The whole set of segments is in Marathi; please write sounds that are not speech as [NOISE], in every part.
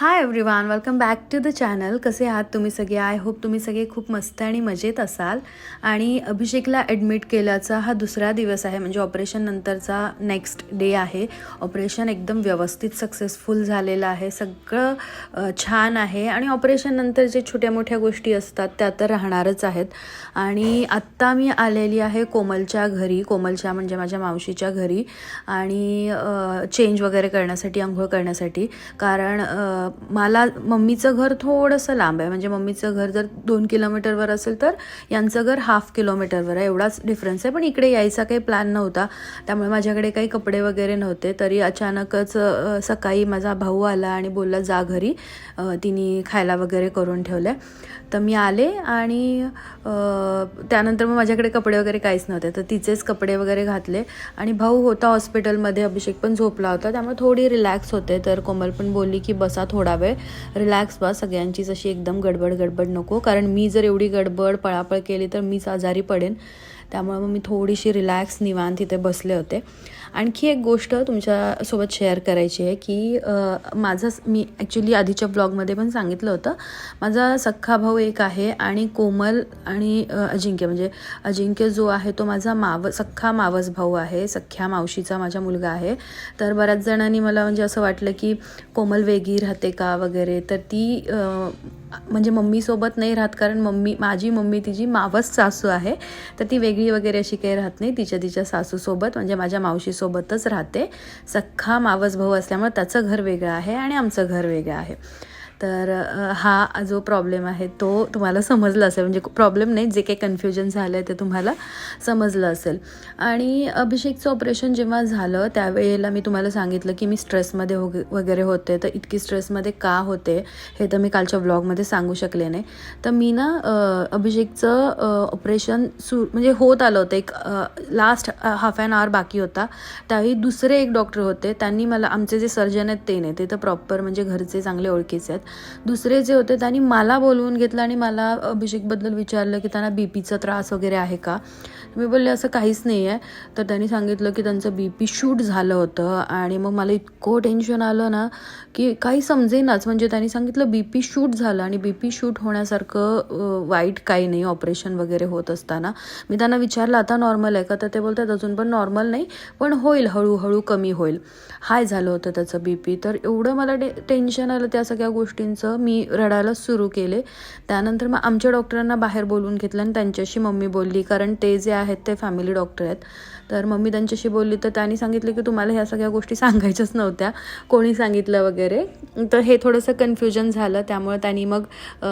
Hi everyone welcome back to the channel कसे आहात तुम्ही सगळे? आय होप तुम्ही सगळे खूप मस्त आणि मजेत असाल. आणि अभिषेकला ॲडमिट केल्याचा हा दुसरा दिवस आहे म्हणजे ऑपरेशन नंतरचा नेक्स्ट डे आहे. ऑपरेशन एकदम व्यवस्थित सक्सेसफुल झालेलं आहे. सगळं छान आहे. आणि ऑपरेशन नंतर जे छोट्या मोठ्या गोष्टी असतात त्या तर राहणारच आहेत. आणि आत्ता मी आलेली आहे कोमलच्या घरी. कोमलच्या म्हणजे माझ्या मावशीच्या घरी. आणि चेंज वगैरे करण्यासाठी आंघोळ करण्यासाठी. कारण मला मम्मीचं घर थोडंसं लांब आहे. म्हणजे मम्मीचं घर जर दोन किलोमीटरवर असेल तर यांचं घर हाफ किलोमीटरवर आहे. एवढाच डिफरन्स आहे. पण इकडे यायचा काही प्लॅन नव्हता. त्यामुळे माझ्याकडे काही कपडे वगैरे नव्हते. तरी अचानकच सकाळी माझा भाऊ आला आणि बोलला जा घरी. तिने खायला वगैरे करून ठेवलं आहे तर मी आले आणि त्यानंतर मग माझ्याकडे कपडे वगैरे काहीच नव्हते. तर तिचेच कपडे वगैरे घातले. आणि भाऊ होता हॉस्पिटलमध्ये अभिषेक पण झोपला होता. त्यामुळे थोडी रिलॅक्स होते. तर कोमल पण बोलली की बसा थोडा वेळ. रिलॅक्स बा सगळ्यांचीच अशी एकदम गडबड गडबड नको. कारण मी जर एवढी गडबड पळापळ केली तर मीच आजारी पडेन. त्यामुळे मग मी थोडीशी रिलॅक्स निवांत तिथे बसले होते. आणखी एक गोष्ट तुमच्यासोबत शेअर करायची आहे की माझं मी ॲक्च्युली आधीच्या ब्लॉगमध्ये पण सांगितलं होतं. माझा सख्खा भाऊ एक आहे आणि कोमल आणि अजिंक्य. म्हणजे अजिंक्य जो आहे तो माझा माव सख्खा मावस भाऊ आहे सख्ख्या मावशीचा माझा मुलगा आहे. तर बऱ्याच जणांनी मला म्हणजे असं वाटलं की कोमल वेगी राहते का वगैरे? तर ती म्हणजे मम्मीसोबत नाही राहत कारण मम्मी माझी मम्मी तिची मावस सासू आहे. तर ती वेगळी वगैरे अशी काही राहत नाही तिच्या तिच्या सासूसोबत म्हणजे माझ्या मावशीसोबतच राहते. सख्खा मावस भाऊ असल्यामुळे त्याचं घर वेगळं आहे आणि आमचं घर वेगळं आहे. तर हा जो प्रॉब्लेम आहे तो तुम्हाला समजला असेल. म्हणजे प्रॉब्लेम नाही जे काही कन्फ्युजन झालं आहे ते तुम्हाला समजलं असेल. आणि अभिषेकचं ऑपरेशन जेव्हा झालं त्यावेळेला मी तुम्हाला सांगितलं की मी स्ट्रेसमध्ये हो वगैरे होते. तर इतकी स्ट्रेसमध्ये का होते हे तर मी कालच्या ब्लॉगमध्ये सांगू शकले नाही. तर मी ना अभिषेकचं ऑपरेशन सु म्हणजे होत आलं होतं. एक लास्ट हाफ ॲन आवर बाकी होता. त्यावेळी दुसरे एक डॉक्टर होते. त्यांनी मला आमचे जे सर्जन आहेत ते नाही ते तर प्रॉपर म्हणजे घरचे चांगले ओळखीचे आहेत. दुसरे जे होते त्यांनी मला बोलवून घेतलं आणि मला अभिषेकबद्दल विचारलं की त्यांना बी पीचा त्रास वगैरे आहे का? मी बोलले असं काहीच नाही आहे तर त्यांनी सांगितलं की त्यांचं बी पी शूट झालं होतं आणि मग मला इतकं टेन्शन आलं ना की काही समजेनाच. म्हणजे त्यांनी सांगितलं बी पी शूट झालं आणि बी पी शूट होण्यासारखं वाईट काही नाही ऑपरेशन वगैरे होत असताना. मी त्यांना विचारलं आता नॉर्मल आहे का? तर ते बोलतात अजून पण नॉर्मल नाही पण होईल हळूहळू कमी होईल. हाय झालं होतं त्याचं बी पी तर एवढं मला टे टेन्शन आलं त्या सगळ्या गोष्टींचं. मी रडायला सुरू केले. त्यानंतर मग आमच्या डॉक्टरांना बाहेर बोलवून घेतलं आणि त्यांच्याशी मम्मी बोलली कारण ते जे आहेत ते फॅमिली डॉक्टर आहेत. तर मम्मी त्यांच्याशी बोलली तर त्यांनी सांगितलं की तुम्हाला ह्या सगळ्या गोष्टी सांगायच्याच नव्हत्या कोणी सांगितलं वगैरे. तर हे थोडंसं कन्फ्युजन झालं त्यामुळे त्यांनी मग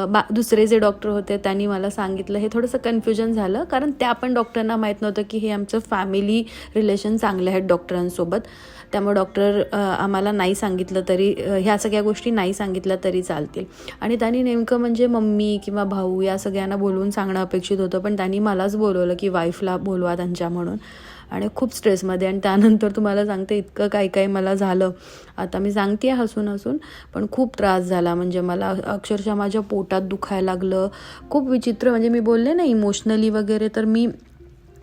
बा दुसरे जे डॉक्टर होते त्यांनी मला सांगितलं. हे थोडंसं कन्फ्युजन झालं कारण त्या पण डॉक्टरांना माहीत नव्हतं की हे आमचं फॅमिली रिलेशन चांगले आहेत डॉक्टरांसोबत त्यामुळे डॉक्टर आम्हाला नाही सांगितलं तरी ह्या सगळ्या गोष्टी नाही सांगितल्या तरी चालतील. आणि त्यांनी नेमकं म्हणजे मम्मी किंवा भाऊ या सगळ्यांना बोलवून सांगणं अपेक्षित होतं पण त्यांनी मलाच बोलवलं की वाईफला बोलवा त्यांच्या म्हणून. आणि खूप स्ट्रेसमध्ये आणि त्यानंतर तुम्हाला सांगते इतकं काही काही मला झालं. आता मी सांगते हसून हसून पण खूप त्रास झाला. म्हणजे मला अक्षरशः माझ्या पोटात दुखायला लागलं. खूप विचित्र म्हणजे मी बोलले ना इमोशनली वगैरे तर मी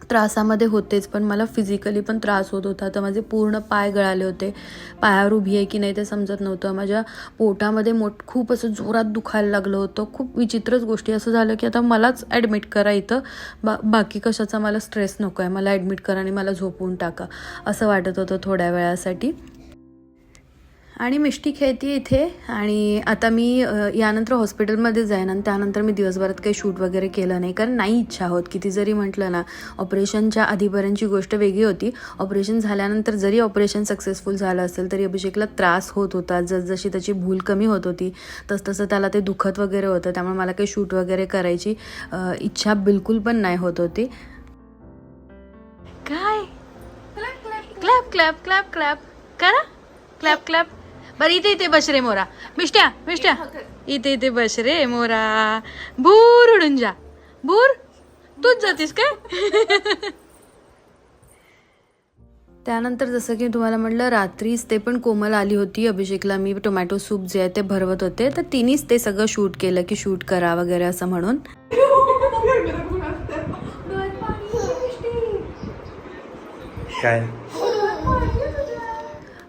त्रासामध्ये होतेच पण मला फिजिकली पण त्रास होत होता. तर माझे पूर्ण पाय गळाले होते. पायावर उभी आहे की नाही ते समजत नव्हतं. माझ्या पोटामध्ये मोठ खूप असं जोरात दुखायला लागलं होतं. खूप विचित्रच गोष्टी. असं झालं की आता मलाच ॲडमिट करा इथं. बा बाकी कशाचा मला स्ट्रेस नको आहे मला ॲडमिट करा आणि मला झोपवून टाका. असं वाटत होतं थोड्या वेळासाठी. आणि मिष्टी खेळते इथे. आणि आता मी यानंतर हॉस्पिटलमध्ये जाईन आणि त्यानंतर मी दिवसभरात काही शूट वगैरे केलं नाही. कारण नाही इच्छा होत. किती जरी म्हटलं ना ऑपरेशनच्या आधीपर्यंतची गोष्ट वेगळी होती. ऑपरेशन झाल्यानंतर जरी ऑपरेशन सक्सेसफुल झालं असेल तरी अभिषेकला त्रास होत होता. जसजशी त्याची भूल कमी होत होती तसतसं त्याला ते दुखत वगैरे होतं. त्यामुळे मला काही शूट वगैरे करायची इच्छा बिलकुल पण नाही होत होती. काय? Clap clap clap clap. करा. Clap clap. बरं इथे इथे बस रे मोरा. मिष्ट्या मिष्ट्या. इथे इथे बस रे मोरा. भूर उडून जा. भूर तूच जातीस काय त्यानंतर जसं की तुम्हाला म्हटलं रात्रीच ते पण कोमल आली होती अभिषेकला. मी टोमॅटो सूप जे आहे ते भरवत होते. तर तिनेच ते सगळं शूट केलं की शूट करा वगैरे असं म्हणून. काय?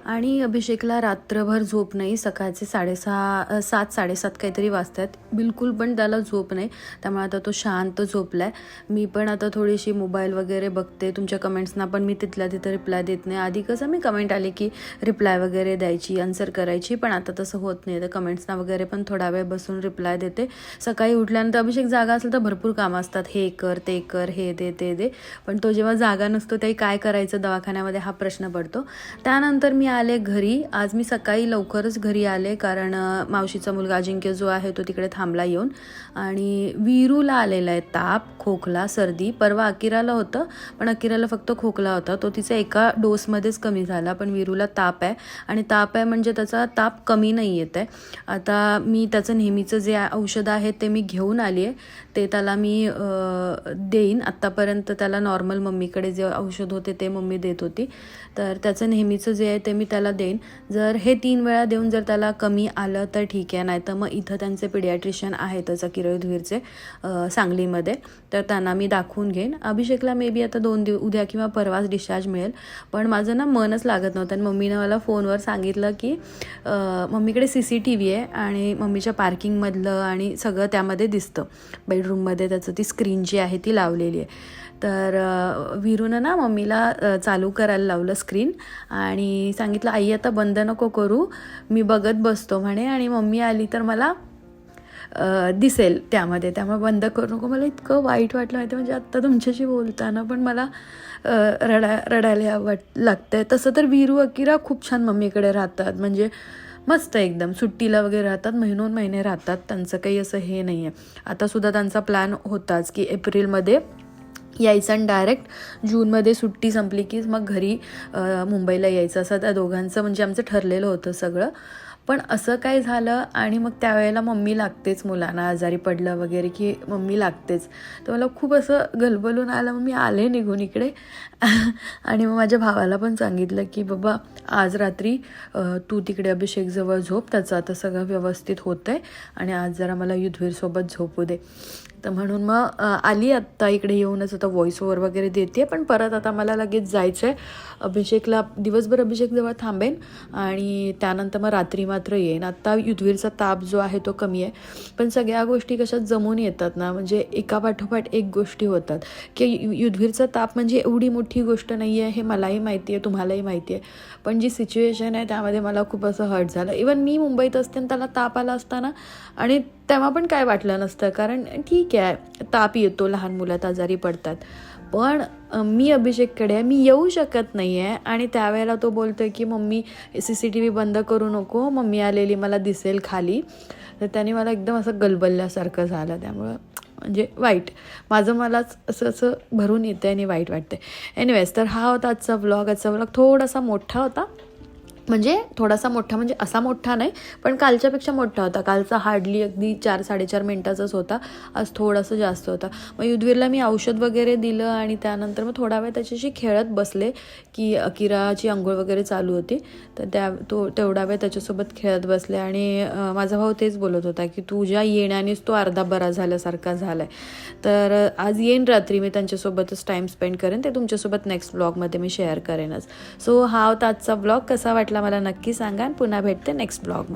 आणि अभिषेकला रात्रभर झोप नाही सकाळचे साडेसहा सात साडेसात काहीतरी वाजतात. बिलकुल पण त्याला झोप नाही. त्यामुळे आता तो शांत झोपलाय. मी पण आता थोडीशी मोबाईल वगैरे बघते. तुमच्या कमेंट्सना पण मी तिथल्या तिथं रिप्लाय देत नाही. आधी कसं मी कमेंट आली की रिप्लाय वगैरे द्यायची आन्सर करायची पण आता तसं होत नाही. तर कमेंट्सना वगैरे पण थोडा वेळ बसून रिप्लाय देते. सकाळी उठल्यानंतर अभिषेक जागा असेल तर भरपूर कामं असतात. हे कर ते कर हे दे ते दे. पण तो जेव्हा जागा नसतो तेही काय करायचं? दवाखान्यामध्ये हा प्रश्न पडतो. त्यानंतर मी आले घरी. आज मी सकाळी लवकरच घरी आले कारण मावशीचा मुलगा अजिंक्य जो आहे तो तिकडे थांबला येऊन. आणि वीरूला आलेला आहे ताप खोकला सर्दी. परवा अकिराला होतं पण अकिराला फक्त खोकला होता. तो तिचा एका डोसमध्येच कमी झाला पण वीरूला ताप आहे. आणि ताप आहे म्हणजे त्याचा ताप कमी नाही येत आहे. आता मी त्याचं नेहमीचं जे औषध आहे ते मी घेऊन आली आहे. ते त्याला मी देईन. आत्तापर्यंत त्याला नॉर्मल मम्मीकडे जे औषध होते ते मम्मी देत होती. तर त्याचं नेहमीचं जे आहे ते मी त्याला देईन. जर हे तीन वेळा देऊन जर त्याला कमी आलं तर ठीक आहे. नाही तर मग इथं त्यांचे पिडियाट्रिशियन आहेतच किरळधुवीरचे अ, सांगलीमध्ये. तर त्यांना मी दाखवून घेईन. अभिषेकला मे बी आता दोन दिव उद्या किंवा परवाच डिस्चार्ज मिळेल. पण माझं ना मनच लागत नव्हतं आणि मम्मीनं मला फोनवर सांगितलं की मम्मीकडे सी सी टी व्ही आहे आणि मम्मीच्या पार्किंगमधलं आणि सगळं त्यामध्ये दिसतं. बेडरूममध्ये त्याचं ती स्क्रीन जी आहे ती लावलेली आहे. तर विरूनं ना मम्मीला चालू करायला लावलं स्क्रीन आणि सांगितलं आई आता बंद नको करू मी बघत बसतो म्हणे. आणि मम्मी आली तर मला दिसेल त्यामध्ये. त्यामुळे बंद करू नको. मला इतकं वाईट वाटलं माहिती म्हणजे आत्ता तुमच्याशी बोलताना पण मला रडा रडायला वाट लागतंय. तसं तर वीरू अकिरा खूप छान मम्मीकडे राहतात. म्हणजे मस्त एकदम. सुट्टीला वगैरे राहतात महिनोन महिने राहतात. त्यांचं काही असं हे नाही आहे आतासुद्धा त्यांचा प्लॅन होताच की एप्रिलमध्ये यायचं आणि डायरेक्ट जूनमध्ये सुट्टी संपली की मग घरी मुंबईला यायचं. असं त्या दोघांचं म्हणजे आमचं ठरलेलं होतं सगळं. पण असं काय झालं आणि मग त्यावेळेला मम्मी लागतेच मुलांना. आजारी पडलं वगैरे की मम्मी लागतेच. तर मला खूप असं गलबलून आलं. मग मी आले निघून इकडे. [LAUGHS] आणि मग माझ्या भावाला पण सांगितलं की बाबा आज रात्री तू तिकडे अभिषेकजवळ झोप. त्याचं आता सगळं व्यवस्थित होतं आहे आणि आज जरा मला युद्धवीरसोबत झोपू दे. तर म्हणून मग आली आत्ता इकडे येऊनच आता व्हॉइस ओव्हर वगैरे देते. पण परत आता मला लगेच जायचं आहे अभिषेकला दिवसभर अभिषेकजवळ थांबेन आणि त्यानंतर मग रात्री मात्र येईन. आत्ता युद्धवीरचा ताप जो आहे तो कमी आहे. पण सगळ्या गोष्टी कशा जमून येतात ना म्हणजे एका पाठोपाठ एक गोष्टी होतात. की यु- युद्धवीरचा ताप म्हणजे एवढी मोठी गोष्ट नाही आहे हे मलाही माहिती आहे तुम्हालाही माहिती आहे. पण जी सिच्युएशन आहे त्यामध्ये मला खूप असं हर्ट झालं. इवन मी मुंबईत असते आणि त्याला ताप आला असताना आणि तेव्हा पण काय वाटलं नसतं कारण ठीक आहे ताप येतो लहान मुलात आजारी पडतात. पण मी अभिषेककडे आहे मी येऊ शकत नाही आहे आणि त्यावेळेला तो बोलतो आहे की mummy C C T V बंद करू नको मम्मी आलेली मला दिसेल खाली. तर त्याने मला एकदम असं गलबलल्यासारखं झालं. त्यामुळं म्हणजे वाईट. माझं मलाच असं असं भरून येतं आणि वाईट वाटतं एनिवेज तर हा होता आजचा व्लॉग आजचा व्लॉग थोडासा मोठा होता. म्हणजे थोडासा मोठा म्हणजे असा मोठा नाही पण कालच्यापेक्षा मोठा होता. कालचा हार्डली अगदी चार साडेचार मिनटाचाच होता. आज थोडासा जास्त होता. मग युद्धवीरला मी औषध वगैरे दिलं आणि त्यानंतर मग थोडा वेळ त्याच्याशी खेळत बसले की अकिराची आंघोळ वगैरे चालू होती. तर त्या तो तेवढा वेळ त्याच्यासोबत खेळत बसले आणि माझा भाऊ तेच बोलत होता की तुझ्या येण्यानेच तो अर्धा बरा झाल्यासारखा झाला आहे तर आज येईन रात्री मी त्यांच्यासोबतच टाईम स्पेंड करेन. ते तुमच्यासोबत नेक्स्ट ब्लॉगमध्ये मी शेअर करेनच. सो हा होता आजचा ब्लॉग कसा वाटला मला नक्की सांगा पुन्हा भेटते नेक्स्ट ब्लॉगमध्ये